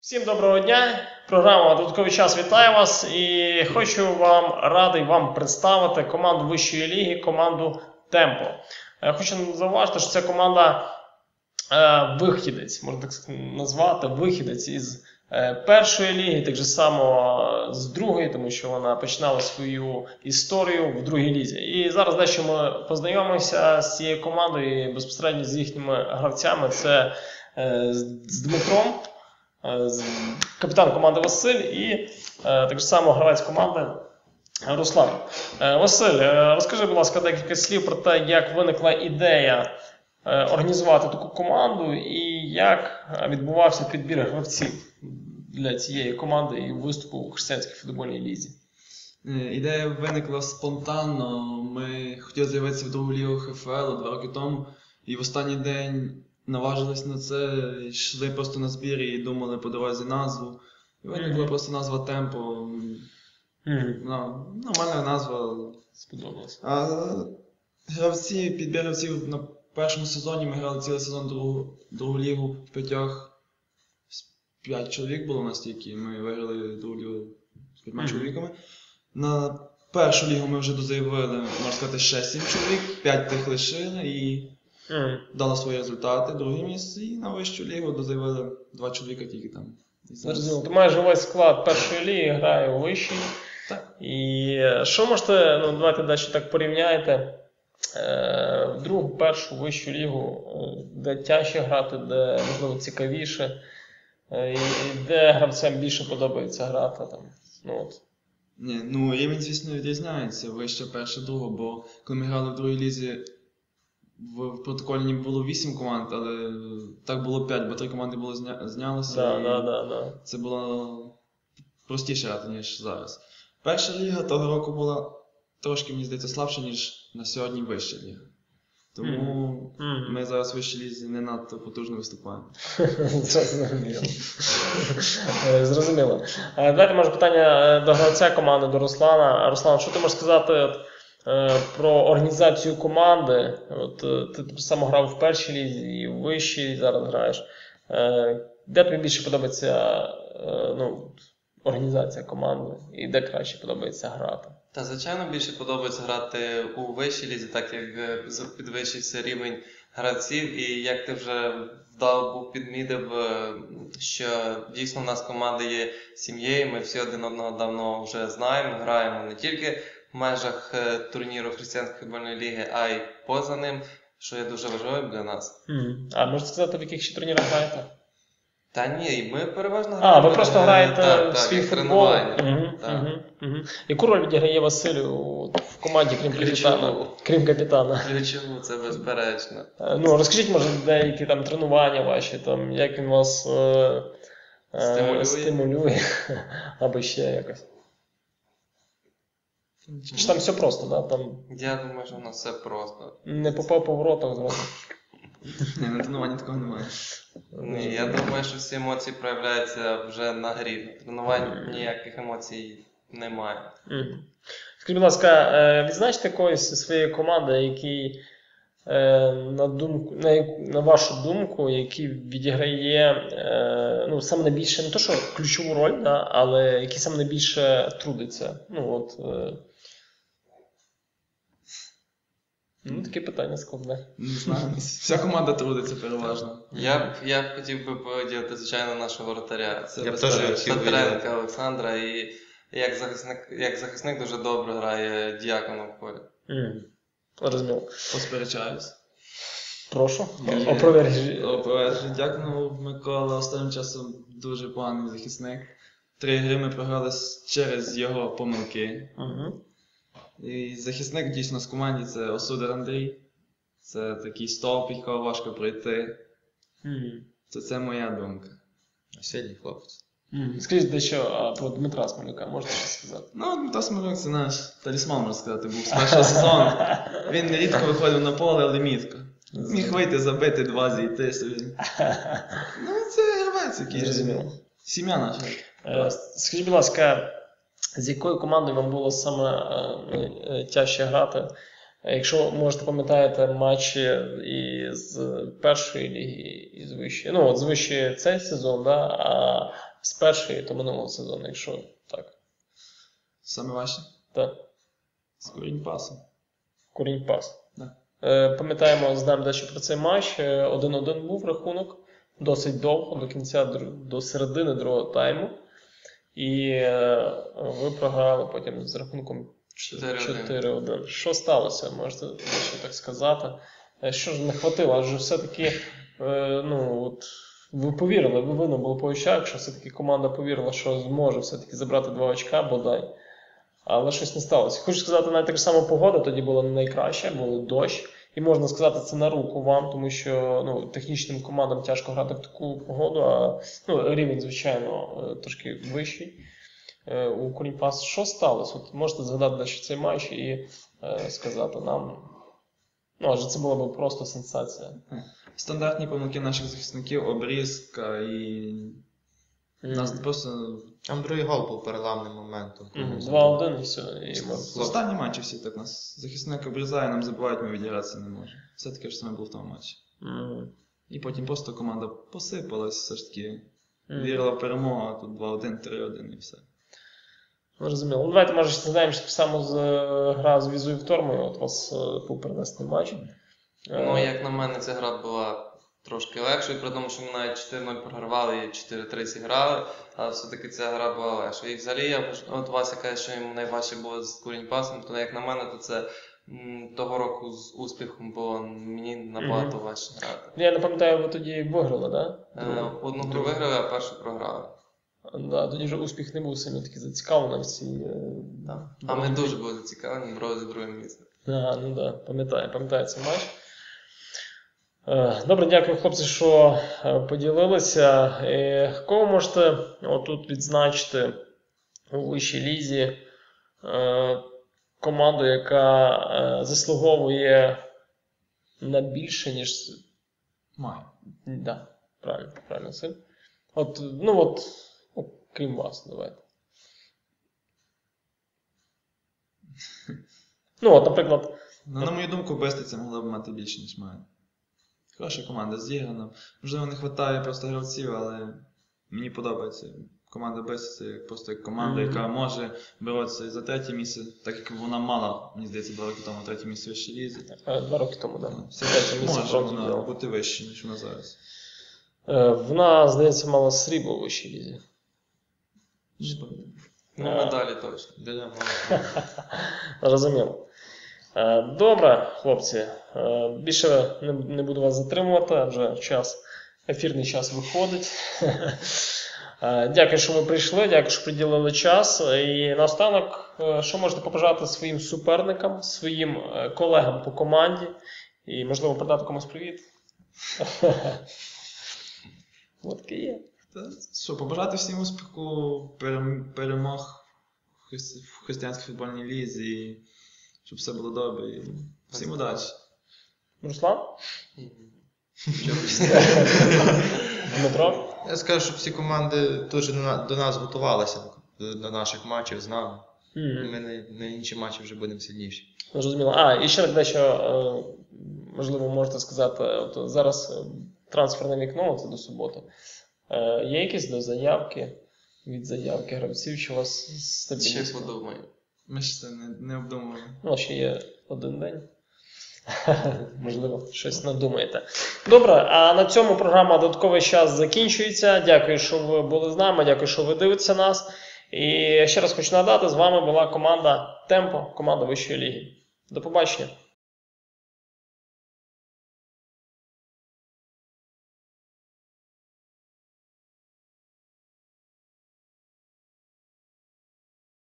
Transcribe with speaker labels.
Speaker 1: Всім доброго дня! Програма Додатковий час вітає вас і хочу вам радий вам представити команду вищої ліги, команду Темпо. Е, Хочу зауважити, що це команда е, вихідець, можна так назвати, вихідець із е, першої ліги, так же само е, з другої, тому що вона починала свою історію в другій лізі. І зараз дещо ми познайомимося з цією командою і безпосередньо з їхніми гравцями. Це е, з Дмитром. Е, капітан команди Василь і е, так само гравець команди Руслан. Е, Василь, розкажи, будь ласка, декілька слів про те, як виникла ідея організувати таку команду і як відбувався підбір гравців для цієї команди і виступу у християнській футбольній лізі.
Speaker 2: Ідея виникла спонтанно. Ми хотіли з'явитися в другу лігу ХФЛ два роки тому, і в останній день наважились на це, йшли просто на збір і думали по дорозі назву. І виникла
Speaker 1: Мгм.
Speaker 2: просто назва Темпо. Ну, нормальна назва.
Speaker 1: Сподобалося.
Speaker 2: А гравці, підбір гравців на першому сезоні ми грали цілий сезон другу, другу лігу в п'ятьох. П'ять чоловік було настільки. Ми виграли другу лігу з п'ятьма
Speaker 1: Мгм.
Speaker 2: чоловіками. На першу лігу ми вже дозаявили, можна сказати, ще сім чоловік, п'ять тих лишили і Дали свої результати, друге місце. І на вищу лігу дозаявили два чоловіка тільки там. Зараз-.
Speaker 1: Ти маєш увесь склад першої ліги, грає у вищій.
Speaker 2: Так.
Speaker 1: І е, що можете, ну давайте далі так порівняєте. Е, другу, першу вищу лігу, е, де тяжче грати, де можливо цікавіше, і де гравцям більше подобається грати. Там. Ну, от.
Speaker 2: Ні, ну рівень, звісно, відрізняється вище перше, друге, бо коли ми грали в другій лізі, в, протокольній було 8 команд, але так було 5, бо 3 команди було зня, знялося.
Speaker 1: Да,
Speaker 2: і
Speaker 1: да, да, да.
Speaker 2: Це було простіше грати, ніж зараз. Перша ліга того року була трошки, мені здається, слабша, ніж на сьогодні вища ліга. Тому
Speaker 1: Мгм.
Speaker 2: ми зараз в вищій лізі не надто потужно виступаємо.
Speaker 1: Зрозуміло. Е, Зрозуміло. Е, Давайте, може, питання е, до гравця команди, до Руслана. Руслан, що ти можеш сказати про організацію команди? От, е, ти так само грав в першій лізі і в вищій зараз граєш. Е, Де тобі більше подобається е, ну, організація команди і де краще подобається грати?
Speaker 3: Та звичайно більше подобається грати у вищій лізі, так як е, підвищився рівень гравців, і як ти вже вдало був підмітив, е, що дійсно в нас команда є сім'єю, ми всі один одного давно вже знаємо, граємо не тільки в межах е, турніру Християнської футбольної ліги, а й поза ним, що є дуже важливим для нас.
Speaker 1: Мгм. А можете сказати, в яких ще турнірах граєте?
Speaker 3: Та ні, ми переважно граємо.
Speaker 1: А, ви просто граєте
Speaker 3: так,
Speaker 1: в свій футбол.
Speaker 3: Так.
Speaker 1: Яку роль відіграє Василь в команді, крім
Speaker 3: Ключову.
Speaker 1: капітана? Крім капітана.
Speaker 3: Ключову, це безперечно.
Speaker 1: Е, Ну, розкажіть, може, деякі там тренування ваші, там, як він вас е, е,
Speaker 3: Стимулює.
Speaker 1: стимулює, або ще якось. Чи там все просто, да? Там
Speaker 3: Я думаю, що у нас все просто.
Speaker 1: не попав по воротах зразу.
Speaker 2: Ні, на тренуванні такого немає.
Speaker 3: Ні, я думаю, що всі емоції проявляються вже на грі. На тренуванні ніяких емоцій немає.
Speaker 1: Мгм. Скажіть, будь ласка, е, відзначте когось зі своєї команди, який, е, на, думку, на, яку- на вашу думку, який відіграє е, ну, саме найбільше, не то, що ключову роль, да, але який саме найбільше трудиться. Ну, от, е, ну, таке питання складне.
Speaker 2: Не знаю. Вся команда трудиться переважно.
Speaker 3: Я б я б хотів би поділити, звичайно, нашого воротаря.
Speaker 2: Це
Speaker 4: Я б теж
Speaker 2: безперечно.
Speaker 4: хотів би
Speaker 3: Петренка Олександра. І як захисник, як захисник дуже добре грає діаконом в полі.
Speaker 1: Мгм. Розуміло.
Speaker 2: Посперечаюсь.
Speaker 1: Прошу.
Speaker 2: Є.
Speaker 1: Опровержіть.
Speaker 2: Опережу. Дякую, Микола. Останнім часом дуже поганий захисник. Три гри ми програли через його помилки.
Speaker 1: Мгм.
Speaker 2: І захисник дійсно з команді це Осудар Андрій. Це такий стовп, якого важко пройти.
Speaker 1: Мгм.
Speaker 2: Це, це моя думка.
Speaker 4: Сильний хлопець.
Speaker 1: Мгм. Скажіть дещо а, про Дмитра Смолюка, можете щось сказати?
Speaker 2: Ну, Дмитро Смирок це наш талісман, можна сказати, був з першого сезону. Він рідко виходив на поле, але мітко. Міг вийти, забити два, зійти собі. Ну, це гравець якийсь.
Speaker 1: Зрозуміло.
Speaker 2: Сім'я наша.
Speaker 1: Е, Скажіть, будь ласка, з якою командою вам було саме е, е, тяжче грати? Якщо можете пам'ятаєте матчі і з першої ліги, і з вищої. Ну, от з вищої цей сезон, да, а з першої то минулого сезону, якщо так.
Speaker 2: Саме важче?
Speaker 1: так.
Speaker 2: З корінь пасом.
Speaker 1: Курінь пас.
Speaker 2: Да.
Speaker 1: Е, пам'ятаємо, знаємо дещо про цей матч. Е, 1-1 був рахунок досить довго, до кінця до середини другого тайму. І е, ви програли потім з рахунком
Speaker 3: 4-1.
Speaker 1: 4-1. Що сталося, можете ще так сказати? Е, Що ж не хватило? Адже все-таки, е, ну, от, ви повірили, ви видно було по очах, що все-таки команда повірила, що зможе все-таки забрати два очка, бодай. Але щось не сталося. Хочу сказати, навіть така ж сама погода тоді була не найкраща, був дощ. І можна сказати, це на руку вам, тому що ну, технічним командам тяжко грати в таку погоду, а ну, рівень, звичайно, е, трошки вищий е, у Коріньпас. Що сталося? От можете згадати дещо цей матч і е, сказати нам. Ну, адже це була б просто сенсація.
Speaker 2: Стандартні помилки наших захисників, обрізка і. Нас просто.
Speaker 4: Там другий гол був переламним моментом.
Speaker 1: Мгм. 2-1 і все. І ми...
Speaker 2: В останні матчі всі так нас захисник обрізає, нам забувають, ми відігратися не можемо. Все таке ж саме було в тому матчі.
Speaker 1: Мгм.
Speaker 2: І потім просто команда посипалась, все ж таки.
Speaker 1: Мгм.
Speaker 2: Вірила в перемогу, а тут 2-1, 3-1 і все.
Speaker 1: Зрозуміло. Ну, давайте, може, згадаємо, що так з е, гра з візою в Тормою, от у вас е, був перенесений матч.
Speaker 3: Ну,
Speaker 1: Е,
Speaker 3: як на мене, ця гра була трошки легшою, при тому, що ми навіть 4-0 програвали і 4-3 зіграли, але все-таки ця гра була легшою. І взагалі, я, от Вася каже, що йому найважче було з курінь пасом, то як на мене, то це того року з успіхом було мені набагато
Speaker 1: Мгм.
Speaker 3: важче грати.
Speaker 1: Ну, Я не пам'ятаю, ви тоді виграли, так?
Speaker 3: Е, Одну гру виграли, а першу програли.
Speaker 1: Да, тоді вже успіх не був сильно такий зацікавлений всі. е,
Speaker 3: Да. А ми дуже були зацікавлені, брали за друге місце.
Speaker 1: Ага, ну да, пам'ятаю, пам'ятаю цей матч. Е, Добре, дякую, хлопці, що е, поділилися. Е, Кого можете отут відзначити у вищій лізі команду, яка заслуговує на більше, ніж.
Speaker 2: Має.
Speaker 1: Да, правильно, правильно, Син. От, ну от, окрім вас, давайте. Ну, от, наприклад,
Speaker 2: Ну, на мою думку, Бестиця могла б мати більше, ніж має. Хороша команда зіграна. Можливо, не вистачає просто гравців, але мені подобається. Команда Бестиця як просто команда, яка може боротися і за третє місце, так як вона мала, мені здається, два роки тому третє місце в вищій лізі.
Speaker 1: е, два роки тому, да.
Speaker 2: Все
Speaker 1: Третє місце
Speaker 2: може вона бути вище, ніж вона зараз.
Speaker 1: Е, Вона, здається, мала срібло у вищій лізі.
Speaker 3: Ну,
Speaker 1: Е,
Speaker 3: медалі точно.
Speaker 1: Е, Добре, хлопці. Е, Більше не, буду вас затримувати, адже час, ефірний час виходить. Е, Дякую, що ви прийшли, дякую, що приділили час. І наостанок, е, що можете побажати своїм суперникам, своїм е, колегам по команді і, можливо, передати комусь привіт. От є.
Speaker 2: Що, побажати всім успіху, перем- перемог в християнській футбольній лізі, щоб все було добре. І всім удачі.
Speaker 1: Руслан? Дмитро?
Speaker 4: Я скажу, що всі команди дуже до нас готувалися до, наших матчів з нами. Ми на, на інші матчі вже будемо сильніші.
Speaker 1: Зрозуміло. А, і ще дещо, е, можливо, можете сказати, от зараз е, трансферне вікно, це до суботи. Е, Є якісь до заявки від заявки гравців, чи у вас
Speaker 3: Ще
Speaker 1: стабільність?
Speaker 3: подумаю.
Speaker 2: Ще не, не обдумували.
Speaker 1: Ну, ще є один день. Можливо, щось надумаєте. Добре, а на цьому програма Додатковий час закінчується. Дякую, що ви були з нами. Дякую, що ви дивитеся нас. І ще раз хочу нагадати, з вами була команда Темпо, команда Вищої ліги. До побачення.